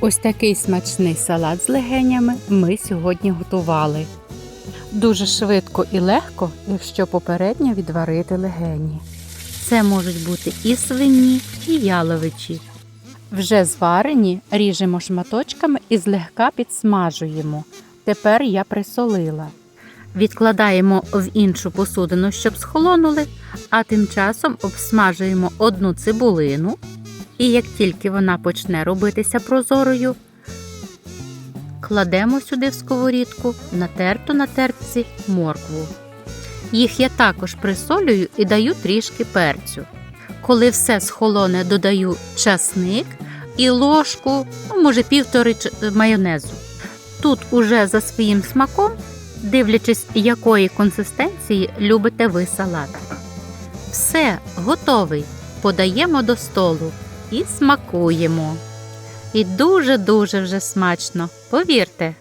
Ось такий смачний салат з легенями ми сьогодні готували. Дуже швидко і легко, якщо попередньо відварити легені. Це можуть бути і свині, і яловичі. Вже зварені ріжемо шматочками і злегка підсмажуємо. Тепер я присолила. Відкладаємо в іншу посудину, щоб схолонули, а тим часом обсмажуємо одну цибулину. І як тільки вона почне робитися прозорою, кладемо сюди в сковорідку натерту на терпці моркву. Їх я також присолюю і даю трішки перцю. Коли все схолоне, додаю часник і ложку, ну, може півтори майонезу. Тут уже за своїм смаком, дивлячись, якої консистенції любите ви салат. Все, готовий. Подаємо до столу і смакуємо. І дуже-дуже вже смачно, повірте.